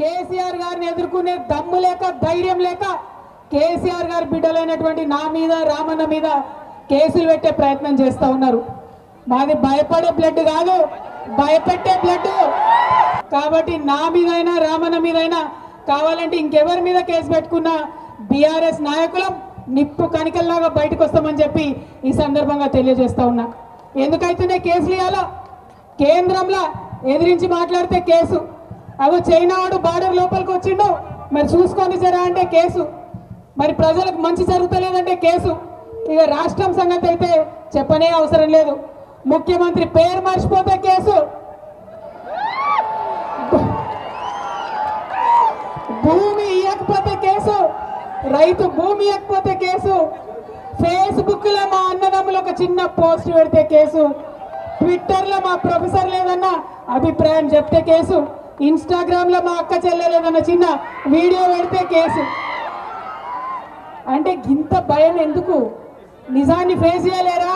కేసీఆర్ గారిని ఎదుర్కొనే దమ్ము లేక ధైర్యం లేక కేసీఆర్ గారి బిడ్డలైనటువంటి నా మీద రామన్న మీద కేసులు పెట్టే ప్రయత్నం చేస్తా ఉన్నారు. మాది భయపడే బ్లడ్ కాదు భయపెట్టే బ్లడ్ కాబట్టి నా మీదైనా రామన్న మీదైనా కావాలంటే ఇంకెవరి మీద కేసు పెట్టుకున్నా బీఆర్ఎస్ నాయకులం నిప్పు కణికల్లాగా బయటకు వస్తామని చెప్పి ఈ సందర్భంగా తెలియజేస్తా ఉన్నా. ఎందుకైతేనే కేసులు ఇవ్వాలా కేంద్రంలో ఎదిరించి మాట్లాడితే కేసు. అగో చైనా వాడు బార్డర్ లోపలికి వచ్చిండు. మరి చూసుకొని జరా అంటే కేసు. మరి ప్రజలకు మంచి జరుగుతలేదంటే కేసు. ఇక రాష్ట్రం సంగతి అయితే చెప్పనే అవసరం లేదు. ముఖ్యమంత్రి పేరు మర్చిపోతే కేసు. భూమి ఇవ్వకపోతే కేసు. రైతు భూమి ఇవ్వకపోతే కేసు. ఫేస్బుక్లో మా అన్నదమ్ములు ఒక చిన్న పోస్ట్ పెడితే కేసు. ట్విట్టర్లో మా ప్రొఫెసర్ లేదన్న అభిప్రాయం చెప్తే కేసు. ఇన్స్టాగ్రామ్లో మా అక్క చెల్లెలేదన్న చిన్న వీడియో పెడితే కేసు. అంటే ఇంత భయం ఎందుకు? నిజాన్ని ఫేస్ చేయలేరా?